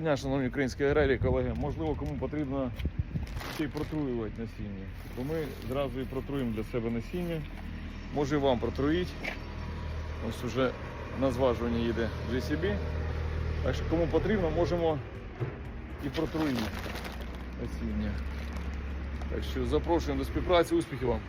дня, шановні українські аграрії, колеги. Можливо, кому потрібно ще й протруювати насіння. То ми зразу і протруємо для себе насіння. Може і вам протруїть. Ось уже на зважування їде GCB. Так що кому потрібно, можемо і протруїти насіння. Так що запрошуємо до співпраці, успіхів вам!